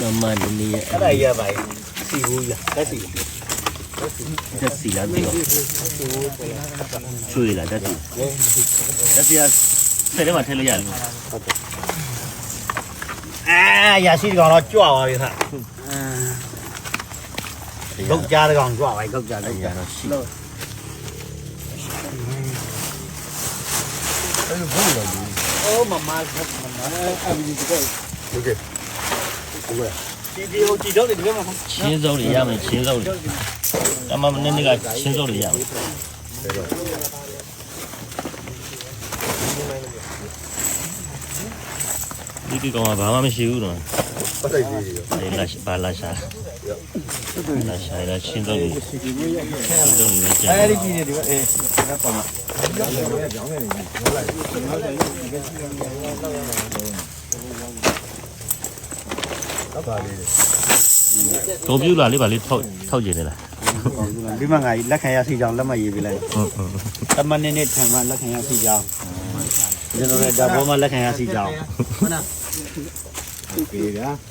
မမနည်းနည်းရဲ့ အဲ့ဒါရပါစီဘူးရတက်စီ တက်စီလာပြီးတော့ချွေလာတက်စီတက်စီကဆယ်ထဲမှာထည့်လို့ရတယ် အာရရှိကောင်တော့ကြွသွားပြီခါဂုတ်ကြားကောင်ကြွပါဂုတ်ကြား အဲ့ ဂုတ် ရ ကြား တော့ရှိ အိုးမမကမမအဘီဒီကောโอเค ဒီဒီဟိုကြည့်တော့ဒီကမှာချင်းစုံတွေရမယ်ချင်းစုံတွေတမမနည်းနည်းကချင်းစုံတွေရမယ်ဒီဒီကောင်ကဘာမှမရှိဘူးတော့ပတ်လိုက်သေးတယ်အဲလာဘာလာရှာလာရှာရချင်းစုံတွေချင်းစုံတွေကြာအဲ့ဒီကြည့်နေဒီကအေးဒါပေါ့ကွ န်ပျူတာလေးပါလေးထောက်ထောက်ကျင်နေလားဒီမှာငါလက်ခံရစီကြောင်လက်မရေးပေးလိုက်ဟုတ်ဟုတ်တမနေနေထံမှာလက်ခံရစီကြောင်ကျွန်တော်လည်းဒါဘောမှာလက်ခံရစီကြောင်ဟုတ်လားပြေးဗျာ။